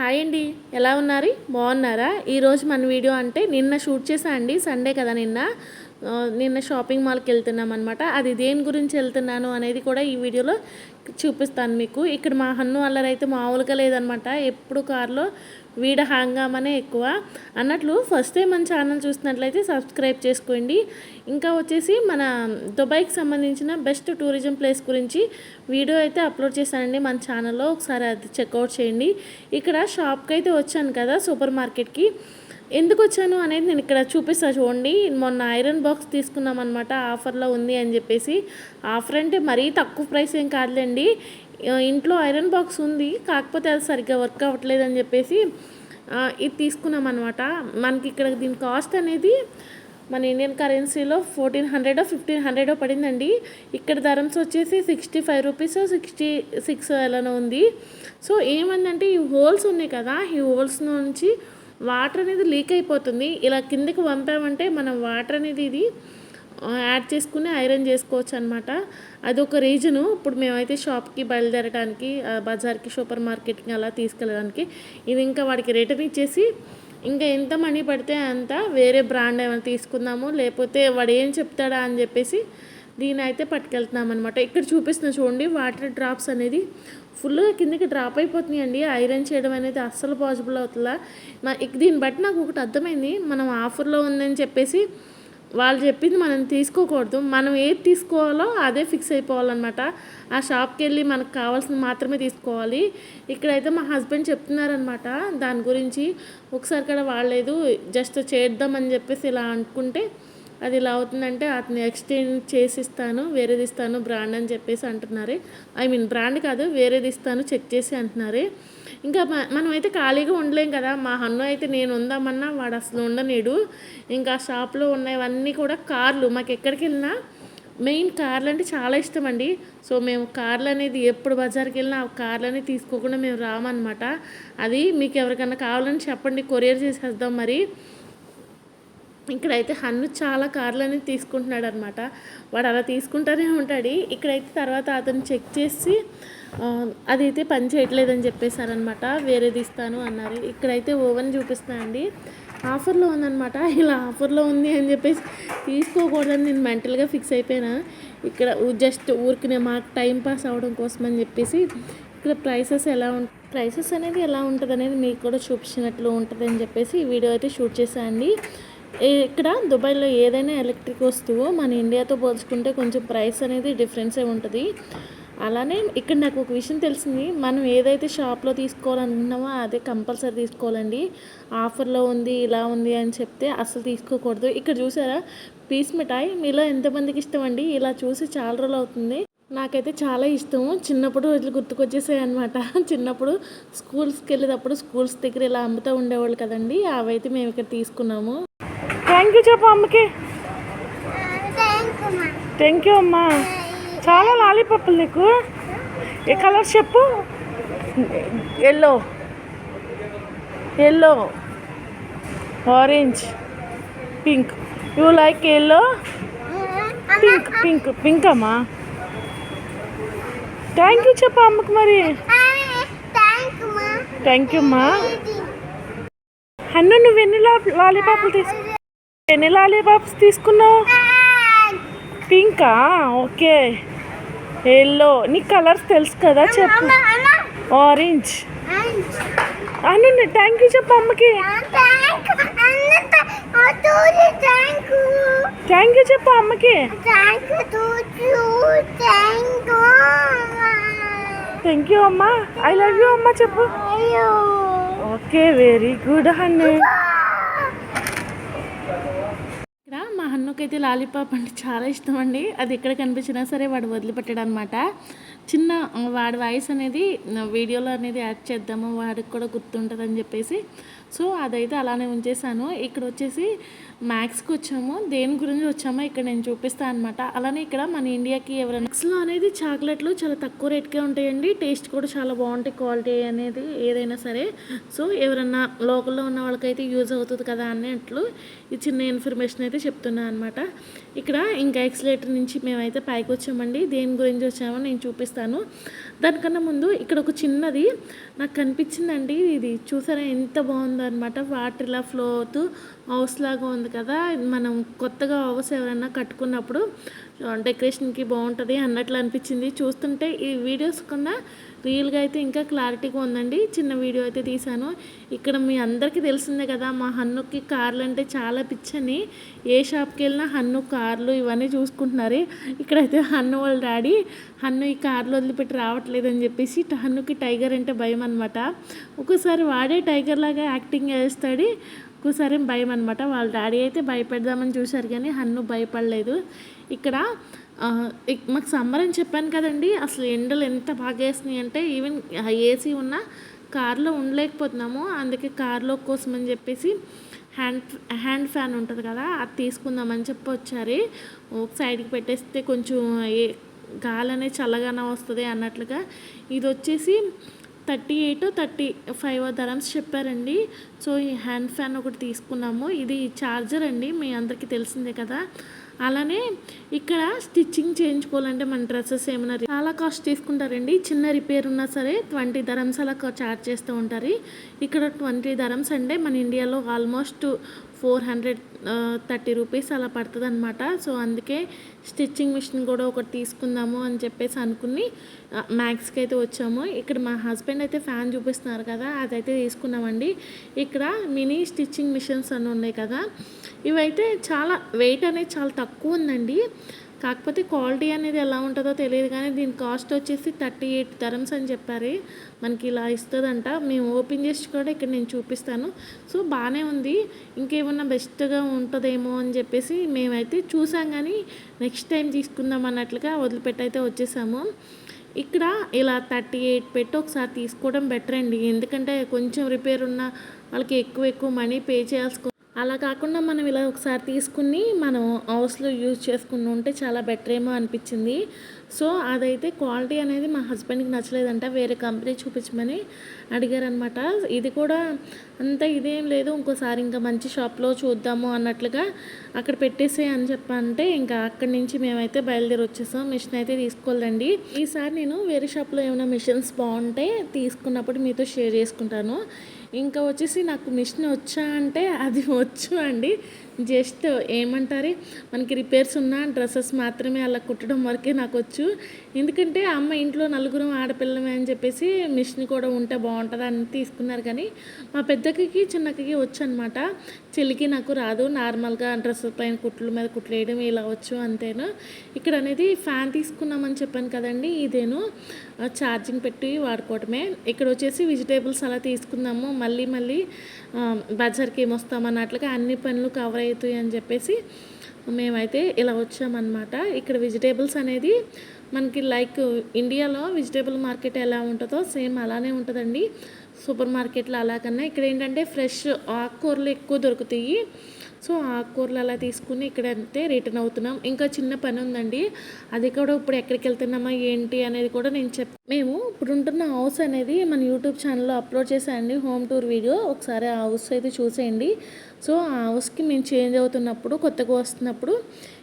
Hi అండి ఎలా ఉన్నారు? బాగున్నారా? ఈరోజు మన వీడియో అంటే నిన్న షూట్ చేసా అండి సండే కదా నిన్న. నిన్న షాపింగ్ మాల్కి వెళ్తున్నాం అనమాట అది దేని గురించి వెళ్తున్నాను అనేది కూడా ఈ వీడియోలో చూపిస్తాను మీకు. ఇక్కడ మా హన్ను అల్లరైతే మామూలుగా లేదనమాట ఎప్పుడు కార్లో వీడ హాంగామనే ఎక్కువ. అన్నట్లు ఫస్ట్ టైం మన ఛానల్ చూసినట్లయితే సబ్స్క్రైబ్ చేసుకోండి. ఇంకా వచ్చేసి మన దుబాయ్కి సంబంధించిన బెస్ట్ టూరిజం ప్లేస్ గురించి వీడియో అయితే అప్లోడ్ చేశానండి మన ఛానల్లో ఒకసారి అది చెక్అవుట్ చేయండి. ఇక్కడ షాప్కి అయితే వచ్చాను కదా సూపర్ మార్కెట్కి ఎందుకు వచ్చాను అనేది నేను ఇక్కడ చూపిస్తాను చూడండి. మొన్న ఐరన్ బాక్స్ తీసుకున్నాం అనమాట ఆఫర్లో ఉంది అని చెప్పేసి. ఆఫర్ అంటే మరీ తక్కువ ప్రైస్ ఏం కాదులేండి. ఇంట్లో ఐరన్ బాక్స్ ఉంది కాకపోతే అది సరిగ్గా వర్క్ అవ్వట్లేదు అని చెప్పేసి ఇది తీసుకున్నాం అనమాట మనకి ఇక్కడ దీని కాస్ట్ అనేది మన ఇండియన్ కరెన్సీలో ఫోర్టీన్ హండ్రెడో ఫిఫ్టీన్ హండ్రెడో పడిందండి. ఇక్కడ ధరమ్స్ వచ్చేసి sixty five rupees sixty six ఎలానో ఉంది. సో ఏమందంటే ఈ హోల్స్ ఉన్నాయి కదా ఈ హోల్స్ నుంచి వాటర్ అనేది లీక్ అయిపోతుంది. ఇలా కిందకి పంపామంటే మనం వాటర్ అనేది ఇది యాడ్ చేసుకుని ఐరన్ చేసుకోవచ్చు అనమాట అదొక రీజను. ఇప్పుడు మేమైతే షాప్కి బయలుదేరడానికి బజార్కి సూపర్ మార్కెట్కి అలా తీసుకెళ్ళడానికి ఇది ఇంకా వాడికి రిటర్న్ ఇచ్చేసి ఇంకా ఎంత మనీ పడితే అంత వేరే బ్రాండ్ ఏమైనా తీసుకుందాము. లేకపోతే వాడు ఏం చెప్తాడా అని చెప్పేసి దీని అయితే పట్టుకెళ్తున్నాం అనమాట ఇక్కడ చూపిస్తున్నా చూడండి వాటర్ డ్రాప్స్ అనేది ఫుల్గా కిందకి డ్రాప్ అయిపోతున్నాయి అండి ఐరన్ చేయడం అనేది అస్సలు పాసిబుల్ అవుతుందా మా దీన్ని బట్టి నాకు ఒకటి అర్థమైంది. మనం ఆఫర్లో ఉందని చెప్పేసి వాళ్ళు చెప్పింది మనం తీసుకోకూడదు. మనం ఏది తీసుకోవాలో అదే ఫిక్స్ అయిపోవాలన్నమాట. ఆ షాప్కి వెళ్ళి మనకు కావాల్సింది మాత్రమే తీసుకోవాలి. ఇక్కడైతే మా హస్బెండ్ చెప్తున్నారనమాట దాని గురించి. ఒకసారి కూడా వాడలేదు. జస్ట్ చేద్దామని చెప్పేసి ఇలా అనుకుంటే అది ఇలా అవుతుందంటే అతను ఎక్స్చేంజ్ చేసి ఇస్తాను వేరేది ఇస్తాను బ్రాండ్ అని చెప్పేసి అంటున్నారు. ఐ మీన్ బ్రాండ్ కాదు వేరేది ఇస్తాను చెక్ చేసి అంటున్నారు. ఇంకా మనం అయితే ఖాళీగా ఉండలేం కదా. మా అన్న అయితే నేను ఉందామన్నా వాడు అసలు ఉండనీడు. ఇంకా షాప్లో ఉన్నవన్నీ కూడా కార్లు. మాకు ఎక్కడికి వెళ్ళినా మెయిన్ కార్లు అంటే చాలా ఇష్టం అండి. సో మేము కార్లు అనేది ఎప్పుడు బజార్కి వెళ్ళినా ఆ కార్లు అనేది తీసుకోకుండా మేము రామన్నమాట. అది మీకు ఎవరికైనా కావాలని చెప్పండి కొరియర్ చేసేద్దాం మరి. ఇక్కడైతే హన్ను చాలా కార్లు అనేది తీసుకుంటున్నాడు అనమాట వాడు అలా తీసుకుంటూనే ఉంటాడు. ఇక్కడైతే తర్వాత అతను చెక్ చేసి అదైతే పని చేయట్లేదని చెప్పేశారనమాట. వేరేది ఇస్తాను అన్నారు. ఇక్కడైతే ఓవెన్ చూపిస్తానండి ఆఫర్లో ఉందనమాట. ఇలా ఆఫర్లో ఉంది అని చెప్పేసి తీసుకోకూడదని నేను మెంటల్గా ఫిక్స్ అయిపోయినా. ఇక్కడ జస్ట్ ఊరికినే మాకు టైం పాస్ అవ్వడం కోసం అని చెప్పేసి ఇక్కడ ప్రైసెస్ ఎలా ఉం ప్రైసెస్ అనేది ఎలా ఉంటుంది అనేది మీకు కూడా చూపించినట్లు ఉంటుంది అని చెప్పేసి ఈ వీడియో అయితే షూట్ చేశాను అండి ఇక్కడ దుబాయ్లో ఏదైనా ఎలక్ట్రిక్ వస్తువు మన ఇండియాతో పోల్చుకుంటే కొంచెం ప్రైస్ అనేది డిఫరెన్సే ఉంటుంది. అలానే ఇక్కడ నాకు ఒక విషయం తెలిసింది. మనం ఏదైతే షాప్లో తీసుకోవాలనుకున్నామో అదే కంపల్సరీ తీసుకోవాలండి. ఆఫర్లో ఉంది ఇలా ఉంది అని చెప్తే అసలు తీసుకోకూడదు. ఇక్కడ చూసారా? పీస్ మిఠాయి మీలో ఎంతమందికి ఇష్టం అండి ఇలా చూసి చాలా రోజులు అవుతుంది. నాకైతే చాలా ఇష్టం. చిన్నప్పుడు రోజులు గుర్తుకొచ్చేసాయి అనమాట చిన్నప్పుడు స్కూల్స్కి వెళ్ళేటప్పుడు స్కూల్స్ దగ్గర ఇలా అమ్ముతూ ఉండేవాళ్ళు కదండి. అవైతే మేము ఇక్కడ తీసుకున్నాము. థ్యాంక్ యూ చెప్పు అమ్మకి. థ్యాంక్ యూ అమ్మా. చాలా లాలీపప్పులు నీకు. ఏ కలర్ చెప్పు? Yellow yellow orange pink you like yellow pink pink pink అమ్మా. థ్యాంక్ యూ చెప్పు అమ్మకి మరి. థ్యాంక్ యూ అమ్మా. అన్న నువ్వు ఎన్ని లా- లాలీపాపులు తీసుకు ఎన్ని లాలీపాప్స్ తీసుకున్నావు? పింకా? ఓకే. ఎల్లో. నీ కలర్స్ తెలుసు కదా చెప్పు. ఆరెంజ్. అను థ్యాంక్ యూ చెప్పు అమ్మకి. థ్యాంక్ యూ చెప్పు అమ్మకి. థ్యాంక్ యూ అమ్మా. ఐ లవ్ యూ అమ్మా చెప్పు. ఓకే వెరీ గుడ్ హన్ను ఇక్కడ లాలీపాప్ అంటే చాలా ఇష్టం అండి. అది ఎక్కడ కనిపించినా సరే వాడు వదిలిపెట్టాడు అనమాట చిన్న వాడి వాయిస్ అనేది వీడియోలో అనేది యాడ్ చేద్దాము వాడికి కూడా గుర్తుంటుంది అని చెప్పేసి. సో అదైతే అలానే ఉంచేసాను. ఇక్కడ వచ్చేసి మ్యాక్స్కి వచ్చాము. దేని గురించి వచ్చామో ఇక్కడ నేను చూపిస్తాను అనమాట అలానే ఇక్కడ మన ఇండియాకి ఎవరైనా మ్యాథ్స్లో అనేది చాక్లెట్లు చాలా తక్కువ రేట్కే ఉంటాయండి. టేస్ట్ కూడా చాలా బాగుంటాయి. క్వాలిటీ అనేది ఏదైనా సరే. సో ఎవరన్నా లోకల్లో ఉన్న వాళ్ళకైతే యూజ్ అవుతుంది కదా అన్నట్లు ఈ చిన్న ఇన్ఫర్మేషన్ అయితే చెప్తున్నాను అనమాట ఇక్కడ ఇంకా ఎక్స్లేటర్ నుంచి మేమైతే పైకి వచ్చామండి. దేని గురించి వచ్చామో నేను చూపిస్తాను దానికన్నా ముందు ఇక్కడ ఒక చిన్నది నాకు కనిపించిందండి. ఇది చూసారా ఎంత బాగుందో అనమాట వాటర్ ఇలా ఫ్లో అవుతూ హౌస్ లాగా ఉంది కదా. మనం కొత్తగా హౌస్ ఎవరైనా కట్టుకున్నప్పుడు డెకరేషన్కి బాగుంటుంది అన్నట్లు అనిపించింది. చూస్తుంటే ఈ వీడియోస్ కన్నా రియల్గా అయితే ఇంకా క్లారిటీగా ఉందండి. చిన్న వీడియో అయితే తీశాను. ఇక్కడ మీ అందరికీ తెలిసిందే కదా మా హన్నుకి కార్లు అంటే చాలా పిచ్చని. ఏ షాప్కి వెళ్ళినా హన్ను కార్లు ఇవన్నీ చూసుకుంటున్నారు. ఇక్కడైతే హన్ను వాళ్ళ డాడీ హన్ను ఈ కార్లు వదిలిపెట్టి రావట్లేదని చెప్పేసి హన్నుకి టైగర్ అంటే భయం అనమాట ఒక్కోసారి వాడే టైగర్ లాగా యాక్టింగ్ చేస్తాడు. ఒక్కోసారి భయం అనమాట వాళ్ళ డాడీ అయితే భయపెడదామని చూశారు కానీ హన్ను భయపడలేదు. ఇక్కడ మాకు సమ్మర్ అని చెప్పాను కదండి అసలు ఎండలు ఎంత బాగా వేసినాయి అంటే ఈవెన్ ఏసీ ఉన్న కారులో ఉండలేకపోతున్నాము. అందుకే కార్లో కోసం అని చెప్పేసి హ్యాండ్ హ్యాండ్ ఫ్యాన్ ఉంటుంది కదా అది తీసుకుందామని చెప్పి వచ్చారు ఒక సైడ్కి పెట్టేస్తే కొంచెం ఏ గాలి అనేది చల్లగానే వస్తుంది అన్నట్లుగా. ఇది వచ్చేసి thirty eight thirty five dirhams చెప్పారండి. సో ఈ హ్యాండ్ ఫ్యాన్ ఒకటి తీసుకున్నాము. ఇది ఛార్జర్ అండి మీ అందరికీ తెలిసిందే కదా. అలానే ఇక్కడ స్టిచ్చింగ్ చేయించుకోవాలంటే మన డ్రెస్సెస్ ఏమైనా చాలా కాస్ట్ తీసుకుంటారండి. చిన్న రిపేర్ ఉన్నా సరే ట్వంటీ ధరమ్స్ అలా ఛార్జ్ చేస్తూ ఉంటారు. ఇక్కడ ట్వంటీ ధరమ్స్ అంటే మన ఇండియాలో almost four hundred thirty rupees అలా పడుతుంది అనమాట సో అందుకే స్టిచ్చింగ్ మిషన్ కూడా ఒకటి తీసుకుందాము అని చెప్పేసి అనుకుని మ్యాక్స్కి అయితే వచ్చాము. ఇక్కడ మా హస్బెండ్ అయితే ఫ్యాన్ చూపిస్తున్నారు కదా అదైతే తీసుకున్నామండి ఇక్కడ మినీ స్టిచ్చింగ్ మిషన్స్ అని ఉన్నాయి కదా ఇవైతే చాలా వెయిట్ అనేది చాలా తక్కువ ఉందండి. కాకపోతే క్వాలిటీ అనేది ఎలా ఉంటుందో తెలియదు కానీ దీని కాస్ట్ వచ్చేసి థర్టీ ఎయిట్ ధరమ్స్ అని చెప్పారు. మనకి ఇలా ఇస్తుందంట. మేము ఓపెన్ చేసి కూడా ఇక్కడ నేను చూపిస్తాను. సో బాగానే ఉంది. ఇంకేమన్నా బెస్ట్గా ఉంటుందేమో అని చెప్పేసి మేమైతే చూసాం కానీ నెక్స్ట్ టైం తీసుకుందాం అన్నట్లుగా వదిలిపెట్టి అయితే వచ్చేసాము. ఇక్కడ ఇలా థర్టీ ఎయిట్ పెట్టి ఒకసారి తీసుకోవడం బెటర్ అండి. ఎందుకంటే కొంచెం రిపేర్ ఉన్న వాళ్ళకి ఎక్కువ ఎక్కువ మనీ పే చేయాల్సి అలా కాకుండా మనం ఇలా ఒకసారి తీసుకుని మనం హౌస్లో యూజ్ చేసుకుని ఉంటే చాలా బెటర్ ఏమో అనిపించింది. సో అదైతే క్వాలిటీ అనేది మా హస్బెండ్కి నచ్చలేదంట. వేరే కంపెనీ చూపించమని అడిగారనమాట. ఇది కూడా అంత ఇదేం లేదు. ఇంకోసారి ఇంకా మంచి షాప్లో చూద్దాము అన్నట్లుగా అక్కడ పెట్టేసే అని చెప్పంటే ఇంకా అక్కడి నుంచి మేమైతే బయలుదేరి వచ్చేసాం. మిషన్ అయితే తీసుకోలేదండి ఈసారి నేను వేరే షాప్లో ఏమైనా మిషన్స్ బాగుంటే తీసుకున్నప్పుడు మీతో షేర్ చేసుకుంటాను. ఇంకా వచ్చేసి నాకు మిషన్ వచ్చా అంటే అది వచ్చు అండి. జస్ట్ ఏమంటారు? మనకి రిపేర్స్ ఉన్న డ్రెస్సెస్ మాత్రమే అలా కుట్టడం వరకే నాకు వచ్చు ఎందుకంటే అమ్మ ఇంట్లో నలుగురు ఆడపిల్లమే అని చెప్పేసి మిషన్ కూడా ఉంటే బాగుంటుంది అని తీసుకున్నారు కానీ మా పెద్దకి చిన్నకి వచ్చు అనమాట చెల్లికి నాకు రాదు. నార్మల్గా డ్రెస్ పైన కుట్లు మీద కుట్లు వేయడం ఇలా వచ్చు అంతేను? ఇక్కడ అనేది ఫ్యాన్ తీసుకున్నామని చెప్పాను కదండి ఇదేను. ఛార్జింగ్ పెట్టి వాడుకోవటమే. ఇక్కడ వచ్చేసి వెజిటేబుల్స్ అలా తీసుకుందాము. మళ్ళీ మళ్ళీ బజార్కి ఏమొస్తామన్నట్లుగా అన్ని పనులు కవర్ అవుతాయి అని చెప్పేసి మేమైతే ఇలా వచ్చామన్నమాట. ఇక్కడ వెజిటేబుల్స్ అనేది మనకి లైక్ ఇండియాలో వెజిటేబుల్ మార్కెట్ ఎలా ఉంటుందో సేమ్ అలానే ఉంటుందండి. సూపర్ మార్కెట్లో అలాగన్నా ఇక్కడ ఏంటంటే ఫ్రెష్ ఆకుకూరలు ఎక్కువ దొరుకుతాయి. సో ఆకుకూరలు అలా తీసుకుని ఇక్కడ అయితే రిటర్న్ అవుతున్నాం. ఇంకా చిన్న పని ఉందండి. అది కూడా ఇప్పుడు ఎక్కడికి వెళ్తున్నామా ఏంటి అనేది కూడా నేను చెప్ మేము ఇప్పుడు ఉంటున్న హౌస్ అనేది మన యూట్యూబ్ ఛానల్లో అప్లోడ్ చేశానండి హోమ్ టూర్ వీడియో ఒకసారి ఆ హౌస్ అయితే చూసేయండి. సో ఆ హౌస్కి మేము చేంజ్ అవుతున్నప్పుడు కొత్తగా వస్తున్నప్పుడు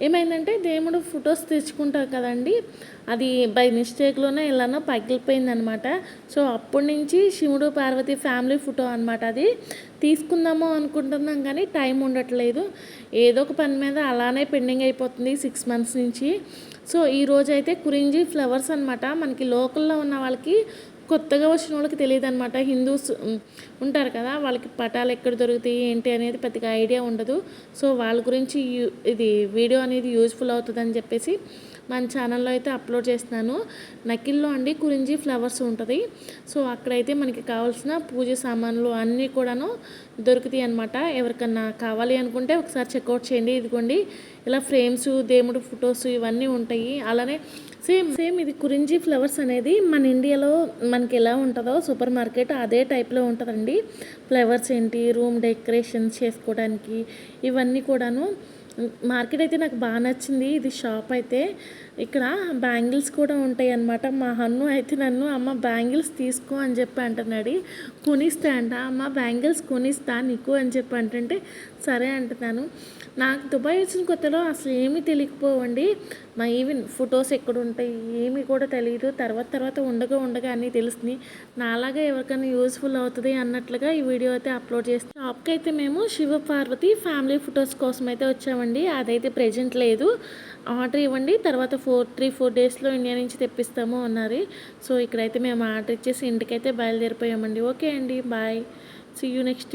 ఏమైందంటే దేవుడు ఫొటోస్ తెచ్చుకుంటారు కదండి. అది బై మిస్టేక్లోనే ఎలానో పగిలిపోయిందనమాట. సో అప్పటి నుంచి శివుడు పార్వతి ఫ్యామిలీ ఫోటో అనమాట అది. తీసుకుందాము అనుకుంటున్నాం కానీ టైం ఉండట్లేదు. ఏదో ఒక పని మీద అలానే పెండింగ్ అయిపోతుంది సిక్స్ మంత్స్ నుంచి. సో ఈ రోజైతే అయితే ఫ్లవర్స్ అనమాట. మనకి లోకల్లో ఉన్న వాళ్ళకి కొత్తగా వచ్చిన వాళ్ళకి తెలియదు అనమాట హిందూస్ ఉంటారు కదా వాళ్ళకి పటాలు ఎక్కడ దొరుకుతాయి ఏంటి అనేది పెద్దగా ఐడియా ఉండదు. సో వాళ్ళ గురించి ఇది వీడియో అనేది యూజ్ఫుల్ అవుతుందని చెప్పేసి మన ఛానల్లో అయితే అప్లోడ్ చేస్తున్నాను. నకిల్లో అండి కురింజీ ఫ్లవర్స్ ఉంటుంది. సో అక్కడైతే మనకి కావాల్సిన పూజ సామాన్లు అన్నీ కూడాను దొరుకుతాయి అనమాట ఎవరికన్నా కావాలి అనుకుంటే ఒకసారి చెక్అవుట్ చేయండి. ఇదిగోండి ఇలా ఫ్రేమ్స్ దేవుడు ఫొటోస్ ఇవన్నీ ఉంటాయి. అలానే సేమ్ సేమ్ ఇది కురించి ఫ్లవర్స్ అనేది మన ఇండియాలో మనకి ఎలా ఉంటుందో సూపర్ మార్కెట్ అదే టైప్లో ఉంటుందండి. ఫ్లవర్స్ ఏంటి రూమ్ డెకరేషన్స్ చేసుకోవడానికి ఇవన్నీ కూడాను మార్కెట్ అయితే నాకు బాగా నచ్చింది. ఇది షాప్ అయితే. ఇక్కడ బ్యాంగిల్స్ కూడా ఉంటాయి అన్నమాట. మా హన్ను అయితే నన్ను అమ్మ బ్యాంగిల్స్ తీసుకో అని చెప్పి అంటున్నాడు. కొనిస్తా అంట. అమ్మ బ్యాంగిల్స్ కొనిస్తా నీకు అని చెప్పి అంటుంటే సరే అంటున్నాను. నాకు దుబాయ్ వచ్చిన కొత్తలో అసలు ఏమీ తెలియకపోవండి. మా ఈవెన్ ఫొటోస్ ఎక్కడ ఉంటాయి ఏమీ కూడా తెలియదు తర్వాత తర్వాత ఉండగా ఉండగా అన్నీ తెలుస్తుంది. నాలాగా ఎవరికైనా యూస్ఫుల్ అవుతుంది అన్నట్లుగా ఈ వీడియో అయితే అప్లోడ్ చేస్తాను షాప్కి అయితే మేము శివ పార్వతి ఫ్యామిలీ ఫొటోస్ కోసం అయితే వచ్చామండి. అదైతే ప్రెజెంట్ లేదు. ఆర్డర్ ఇవ్వండి. తర్వాత ఫోర్ త్రీ ఫోర్ డేస్లో ఇండియా నుంచి తెప్పిస్తాము అన్నారు. సో ఇక్కడైతే మేము ఆర్డర్ ఇచ్చేసి ఇంటికైతే బయలుదేరిపోయామండి. ఓకే అండి. బాయ్. See you next